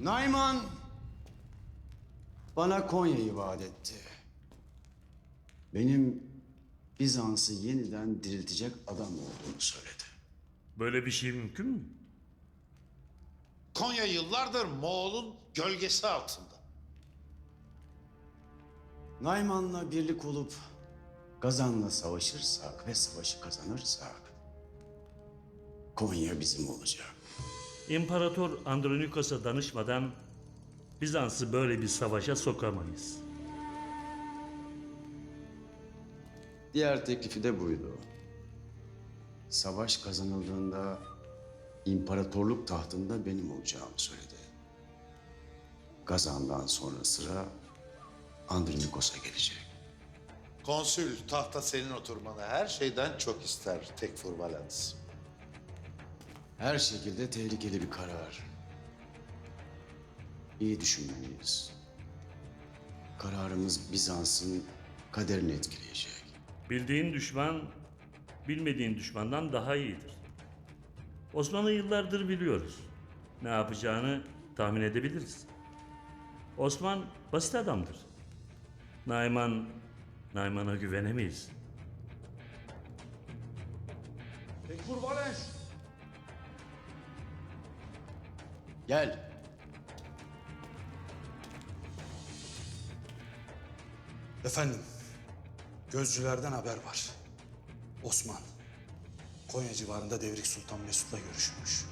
Nayman bana Konya'yı vaat etti. Benim Bizans'ı yeniden diriltecek adam olduğunu söyledi. Böyle bir şey mümkün mü? Konya yıllardır Moğol'un gölgesi altında. Nayman'la birlik olup Gazan'la savaşırsak ve savaşı kazanırsak Konya bizim olacak. İmparator Andronikos'a danışmadan Bizans'ı böyle bir savaşa sokamayız. Diğer teklifi de buydu. Savaş kazanıldığında imparatorluk tahtında benim olacağımı söyledi. Gazan'dan sonra sıra Andronikos'a gelecek. Konsül tahta senin oturmanı her şeyden çok ister Tekfur Valens. Her şekilde tehlikeli bir karar. İyi düşünmeliyiz. Kararımız Bizans'ın kaderini etkileyecek. Bildiğin düşman bilmediğin düşmandan daha iyidir. Osman'ı yıllardır biliyoruz. Ne yapacağını tahmin edebiliriz. Osman basit adamdır. Nayman, Nayman'a güvenemeyiz. Tekfur Valens. Gel. Efendim, gözcülerden haber var. Osman, Konya civarında Devrik Sultan Mesut'la görüşmüş.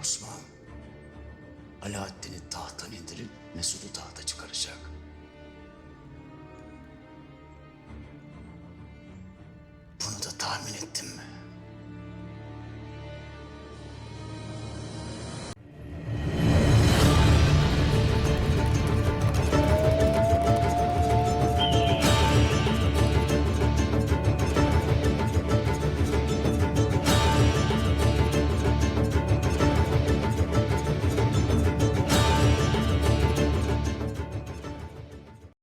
Osman, Alaaddin'i tahttan indirip Mesud'u tahta çıkaracak. Bunu da tahmin ettin mi?